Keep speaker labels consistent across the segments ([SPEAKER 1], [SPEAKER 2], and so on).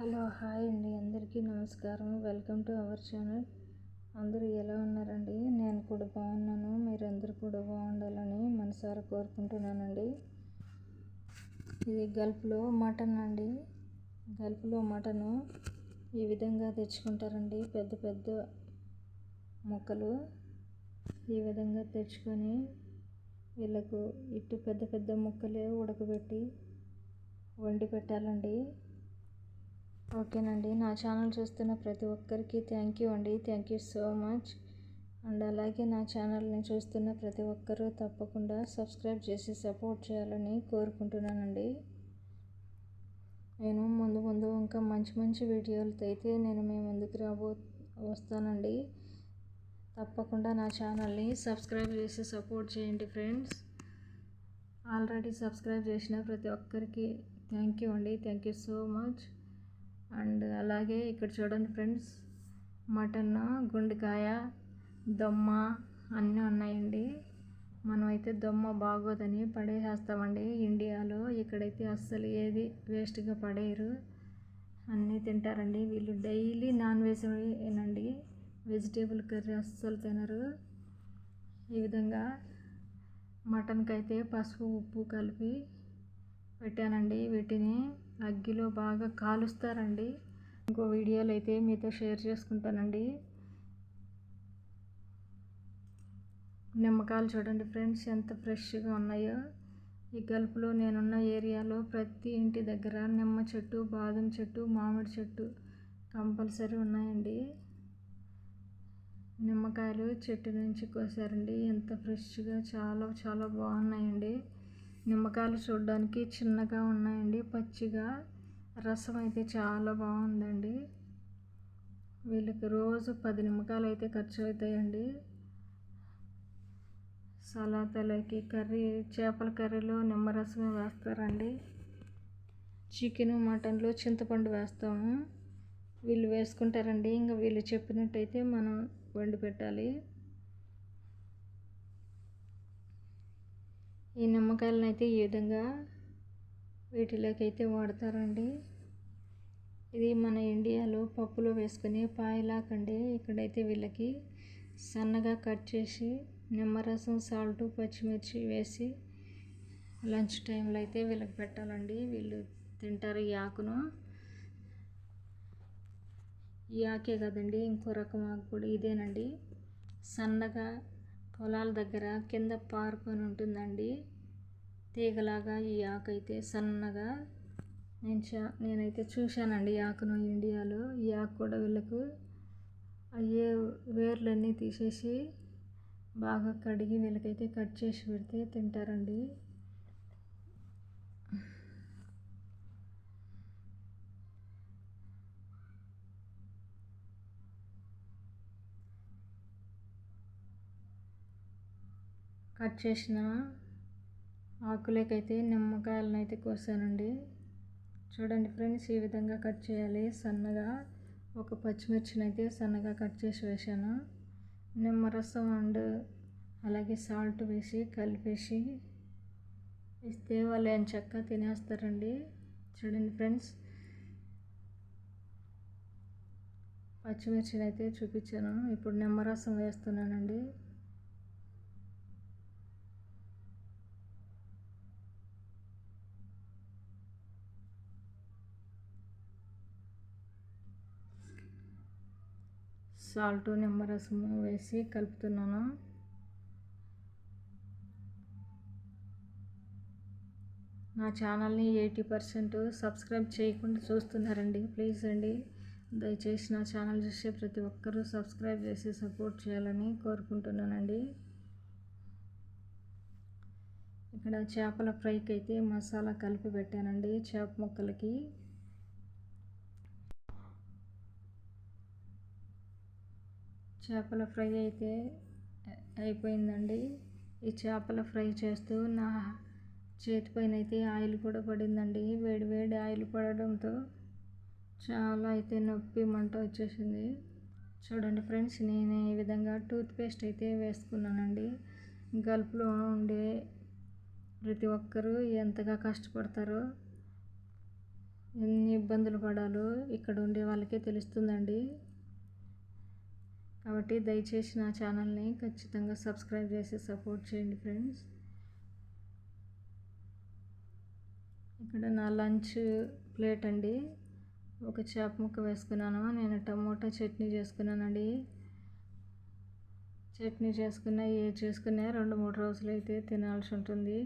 [SPEAKER 1] Hello hi అండి. అందరికీ నమస్కారం. Welcome to our channel. అందరూ ఎలా ఉన్నారండి? నేను కూడా బాగున్నాను. మీరందరూ కూడా బాగుండాలని మనసారా కోరుకుంటున్నానండి. ఇది గల్ఫ్లో మటన్ అండి. గల్ఫ్లో మటను ఈ విధంగా తెచ్చుకుంటారండి. పెద్ద పెద్ద ముక్కలు ఈ విధంగా తెచ్చుకొని వీళ్ళకు ఇటు పెద్ద పెద్ద ముక్కలే ఉడకబెట్టి వండి పెట్టాలండి. ఓకేనండి. నా ఛానల్ చూస్తున్న ప్రతి ఒక్కరికి థ్యాంక్ యూ అండి. Thank you so much and అలాగే నా ఛానల్ని చూస్తున్న ప్రతి ఒక్కరూ తప్పకుండా సబ్స్క్రైబ్ చేసి సపోర్ట్ చేయాలని కోరుకుంటున్నానండి. నేను ముందు ముందు ఇంకా మంచి మంచి వీడియోలతో అయితే నేను మీ ముందుకు రాబో వస్తానండి. తప్పకుండా నా ఛానల్ని సబ్స్క్రైబ్ చేసి సపోర్ట్ చేయండి ఫ్రెండ్స్ ఆల్రెడీ సబ్స్క్రైబ్ చేసిన ప్రతి ఒక్కరికి థ్యాంక్ యూ అండి. Thank you so much and అలాగే ఇక్కడ చూడండి ఫ్రెండ్స్ మటన్ గుండెకాయ దొమ్మ అన్నీ ఉన్నాయండి. మనమైతే దొమ్మ బాగోదని పడేసేస్తామండి. ఇండియాలో ఇక్కడైతే అస్సలు ఏది వేస్ట్గా పడేయరు. అన్నీ తింటారండి. వీళ్ళు డైలీ నాన్ వెజ్ ఏనండి వెజిటేబుల్ కర్రీ అస్సలు తినరు. ఈ విధంగా మటన్కి అయితే పసుపు ఉప్పు కలిపి పెట్టానండి. వీటిని అగ్గిలో బాగా కాలుస్తారండి. ఇంకో వీడియోలు అయితే మీతో షేర్ చేసుకుంటానండి. నిమ్మకాయలు చూడండి ఫ్రెండ్స్ ఎంత ఫ్రెష్గా ఉన్నాయో. ఈ గల్ఫ్లో నేనున్న ఏరియాలో ప్రతి ఇంటి దగ్గర నిమ్మ చెట్టు బాదం చెట్టు మామిడి చెట్టు కంపల్సరీ ఉన్నాయండి. నిమ్మకాయలు చెట్టు నుంచి కోసారండి. ఎంత ఫ్రెష్గా చాలా చాలా బాగున్నాయండి. నిమ్మకాయలు చూడడానికి చిన్నగా ఉన్నాయండి పచ్చిగా. రసం అయితే చాలా బాగుందండి. వీళ్ళకి రోజు పది నిమ్మకాయలు అయితే ఖర్చు అవుతాయండి. సలాతలకి కర్రీ చేపల కర్రీలో నిమ్మరసమే వేస్తారండి. చికెన్ మటన్లో చింతపండు వేస్తాము. వీళ్ళు వేసుకుంటారండి. ఇంకా వీళ్ళు చెప్పినట్టయితే మనం వండి పెట్టాలి. ఈ నిమ్మకాయలను అయితే ఈ విధంగా వీటిలోకి అయితే వాడతారండి. ఇది మన ఇండియాలో పప్పులో వేసుకునే పాయలాకండి. ఇక్కడైతే వీళ్ళకి సన్నగా కట్ చేసి నిమ్మరసం సాల్ట్ పచ్చిమిర్చి వేసి లంచ్ టైంలో అయితే వీళ్ళకి పెట్టాలండి. వీళ్ళు తింటారు ఈ ఆకును. ఈ ఆకే కదండి ఇంకో రకం ఆకు కూడా ఇదేనండి. సన్నగా పొలాల దగ్గర కింద పారుకొని ఉంటుందండి. తీగలాగా ఈ ఆకు అయితే సన్నగా నేను చా నేనైతే చూశానండి ఈ ఆకును ఇండియాలో. ఈ ఆకు కూడా వీళ్ళకు అయ్యే వేర్లన్నీ తీసేసి బాగా కడిగి వీళ్ళకైతే కట్ చేసి పెడితే తింటారండి. కట్ చేసిన ఆకులకైతే నిమ్మకాయలను అయితే కోసానండి. చూడండి ఫ్రెండ్స్ ఈ విధంగా కట్ చేయాలి. సన్నగా ఒక పచ్చిమిర్చిని అయితే సన్నగా కట్ చేసి వేసాను నిమ్మరసం అండ్ అలాగే సాల్ట్ వేసి కలిపేసి ఇస్తే వాళ్ళు ఏం చక్క తినేస్తారండి. చూడండి ఫ్రెండ్స్ పచ్చిమిర్చిని అయితే చూపించాను. ఇప్పుడు నిమ్మరసం వేస్తున్నానండి. సాల్ట్ నిమ్మరసము వేసి కలుపుతున్నాను. నా ఛానల్ని ఎయిటీ పర్సెంట్ సబ్స్క్రైబ్ చేయకుండా చూస్తున్నారండి. ప్లీజ్ అండి దయచేసి నా ఛానల్ చూసే ప్రతి ఒక్కరూ సబ్స్క్రైబ్ చేసి సపోర్ట్ చేయాలని కోరుకుంటున్నానండి. ఇక్కడ చేపల ఫ్రైకి అయితే మసాలా కలిపి పెట్టానండి చేప ముక్కలకి. చేపల ఫ్రై అయితే అయిపోయిందండి. ఈ చేపల ఫ్రై చేస్తూ నా చేతి పైన అయితే ఆయిల్ కూడా పడిందండి. వేడి వేడి ఆయిల్ పడడంతో చాలా అయితే నొప్పి మంట వచ్చేసింది. చూడండి ఫ్రెండ్స్ నేను ఈ విధంగా టూత్పేస్ట్ అయితే వేసుకున్నానండి. గల్ఫ్లో ఉండే ప్రతి ఒక్కరూ ఎంతగా కష్టపడతారో ఎన్ని ఇబ్బందులు పడాలో ఇక్కడ ఉండే వాళ్ళకే తెలుస్తుందండి. కాబట్టి దయచేసి నా ఛానల్ని ఖచ్చితంగా సబ్స్క్రైబ్ చేసి సపోర్ట్ చేయండి ఫ్రెండ్స్. ఇక్కడ నా లంచ్ ప్లేట్ అండి. ఒక చేప ముక్క వేసుకున్నాను. నేను టమోటా చట్నీ చేసుకున్నానండి. చట్నీ చేసుకున్న ఏ చేసుకున్నా రెండు మూడు రోజులు అయితే తినాల్సి ఉంటుంది.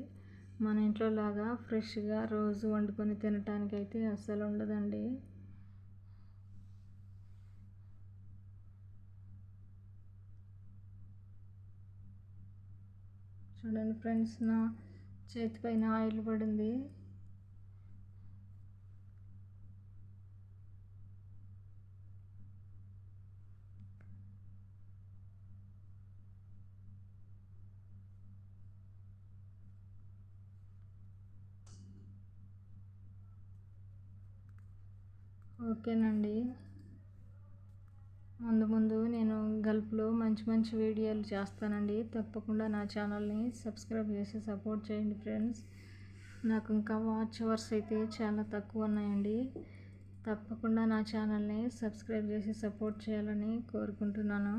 [SPEAKER 1] మన ఇంట్లో లాగా ఫ్రెష్గా రోజు వండుకొని తినటానికి అయితే అస్సలు ఉండదండి. చూడండి ఫ్రెండ్స్ నా చేతి పైన ఆయిల్ పడింది. ఓకేనండి. ముందు ముందు నేను హెల్ప్లో మంచి మంచి వీడియోలు చేస్తానండి. తప్పకుండా నా ఛానల్ని సబ్స్క్రైబ్ చేసి సపోర్ట్ చేయండి ఫ్రెండ్స్. నాకు ఇంకా వాచ్ అవర్స్ అయితే చాలా తక్కువ ఉన్నాయండి. తప్పకుండా నా ఛానల్ని సబ్స్క్రైబ్ చేసి సపోర్ట్ చేయాలని కోరుకుంటున్నాను.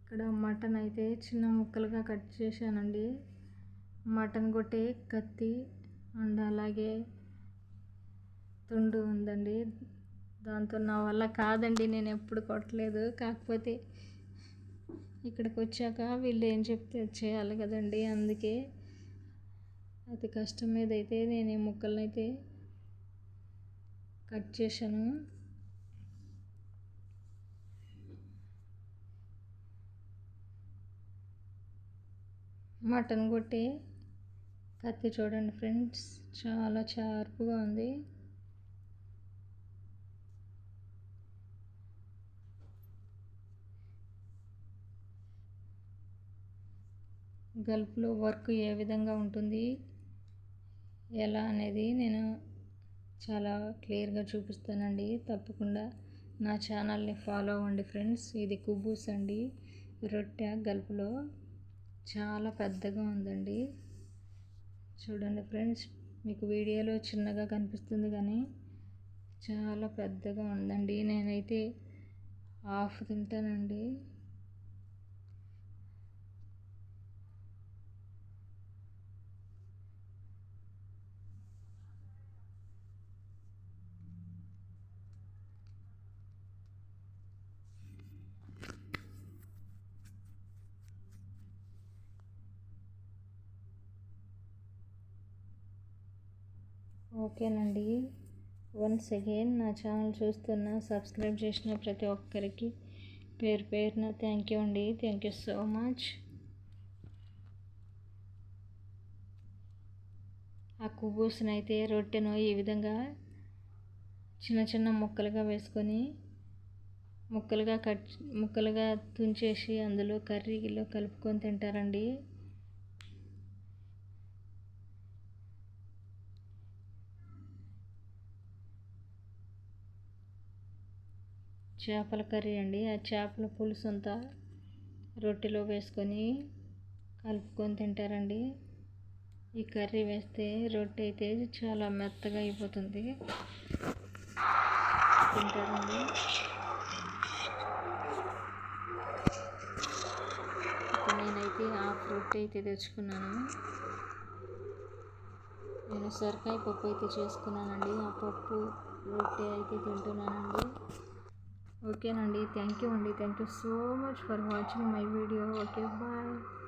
[SPEAKER 1] ఇక్కడ మటన్ అయితే చిన్న ముక్కలుగా కట్ చేశానండి. మటన్ కొట్టే కత్తి అండ్ అలాగే తుండు ఉందండి. దాంతో నా వల్ల కాదండి నేను ఎప్పుడు కొట్టలేదు. కాకపోతే ఇక్కడికి వచ్చాక వీళ్ళు ఏం చెప్తే చేయాలి కదండి అందుకే అతి కష్టం మీద అయితే నేను ఈ ముక్కలను అయితే కట్ చేశాను. మటన్ కొట్టి కత్తి చూడండి ఫ్రెండ్స్ చాలా షార్ప్గా ఉంది. గల్ఫ్లో వర్క్ ఏ విధంగా ఉంటుంది? ఎలా అనేది నేను చాలా క్లియర్గా చూపిస్తానండి. తప్పకుండా నా ఛానల్ని ఫాలో అవ్వండి ఫ్రెండ్స్. ఇది కుబూస్ అండి. రొట్టె గల్ఫ్లో చాలా పెద్దగా ఉందండి. చూడండి ఫ్రెండ్స్ మీకు వీడియోలో చిన్నగా కనిపిస్తుంది కానీ చాలా పెద్దగా ఉందండి. నేనైతే హాఫ్ తింటానండి. ఓకేనండి. వన్స్ అగైన్ నా ఛానల్ చూస్తున్న సబ్స్క్రైబ్ చేసిన ప్రతి ఒక్కరికి పేరు పేరున థ్యాంక్ యూ అండి. థ్యాంక్ యూ సో మచ్ ఆ కుబూసునైతే రొట్టెను ఈ విధంగా చిన్న చిన్న ముక్కలుగా వేసుకొని ముక్కలుగా కట్ ముక్కలుగా తుంచేసి అందులో కర్రీలో కలుపుకొని తింటారండి. చేపల కర్రీ అండి. ఆ చేపల పులుసు అంతా రొట్టెలో వేసుకొని కలుపుకొని తింటారండి. ఈ కర్రీ వేస్తే రొట్టె అయితే చాలా మెత్తగా అయిపోతుంది. తింటారండి. నేనైతే హాఫ్ రొట్టె అయితే తెచ్చుకున్నాను. నేను సొరకాయ పప్పు అయితే చేసుకున్నానండి. ఆ పప్పు రొట్టె అయితే తింటున్నానండి. ఓకేనండి. థ్యాంక్ యూ అండి. Thank you so much for watching my video. Okay bye.